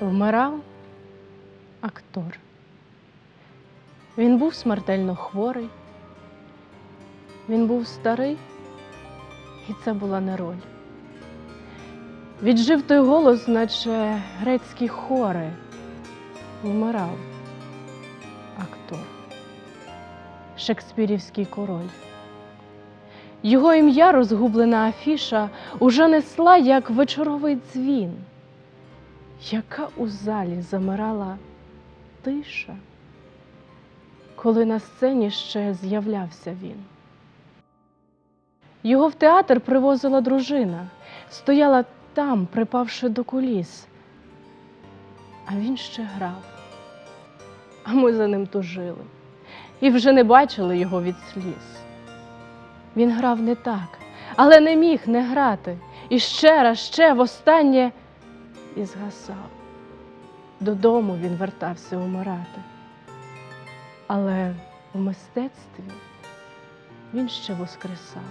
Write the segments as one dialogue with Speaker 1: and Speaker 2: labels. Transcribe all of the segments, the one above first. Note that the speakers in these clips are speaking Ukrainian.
Speaker 1: Вмирав актор. Він був смертельно хворий, він був старий, і це була не роль. Віджив той голос, наче грецькі хори. Вмирав актор, шекспірівський король. Його ім'я розгублена афіша уже несла, як вечоровий дзвін, яка у залі замирала тиша, коли на сцені ще з'являвся він. Його в театр привозила дружина, стояла там, припавши до куліс, а він ще грав, а ми за ним тужили і вже не бачили його від сліз. Він грав не так, але не міг не грати. І ще раз, ще востаннє і згасав. Додому він вертався умирати. Але в мистецтві він ще воскресав.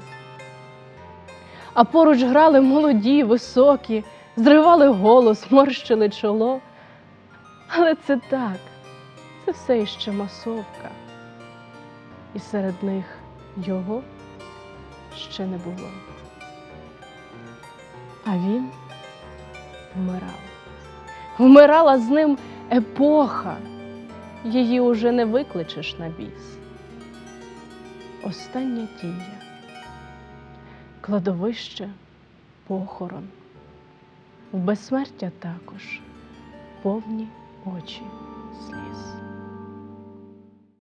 Speaker 1: А поруч грали молоді, високі, зривали голос, морщили чоло. Але це так, це все іще масовка. І серед них його ще не було. А він вмирав. Вмирала з ним епоха, її уже не викличеш на біс. Остання дія, кладовище, похорон, в безсмертя також повні очі сліз.